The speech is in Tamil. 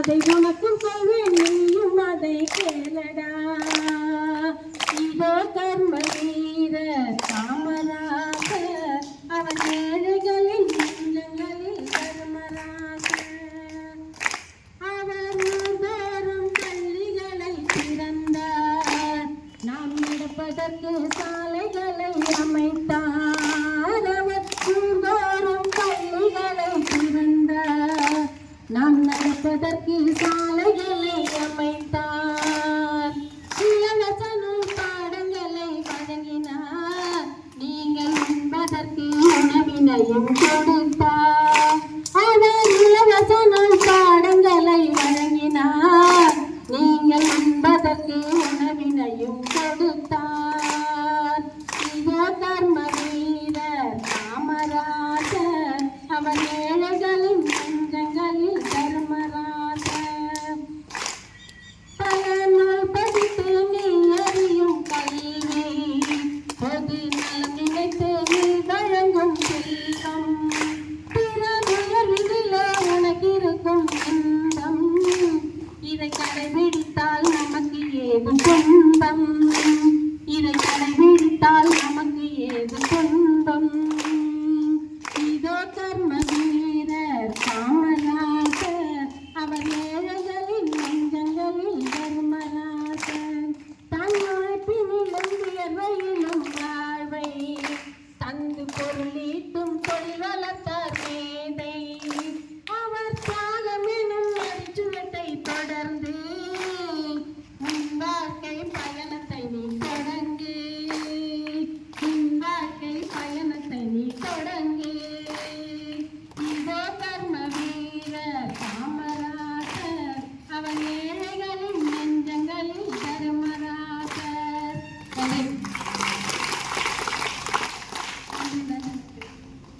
அதை உனக்கும் சொல்வேன் நீயும் அதை கேளடா. இதோ கர்ம வீர காமராக அவன் ஏழைகளின் நெஞ்சங்களில் கர்மராக அவர் தோறும் பள்ளிகளை திறந்தார். நாம் நடப்பதற்கு சாலைகளை அமைத்தார். அதற்கு சாலைகளை அமைத்தார். சிலவசனும் பாடங்களை வழங்கினார். நீங்கள் உண்பதற்கு உணவினையும் கொடுத்தார். அவர் இலவசனும் பாடங்களை வழங்கினார். நீங்கள் உண்பதற்கு உணவினையும் கொடுத்தார். இதோ தர்ம வீரர் காமராஜர். அவர் ஏழைகளின் நெஞ்சங்களில் நலம் வழங்கும் செல்வம் பிறனுயர்விலே உனக்கு இருக்கும் இன்பம். இதை கடைபிடித்தால் நமக்கு ஏது துன்பம். இதை கடைபிடித்தால் நமக்கு ஏது துன்பம். தந்து பொருளீட்டும் தொழில் வளர்த்தார்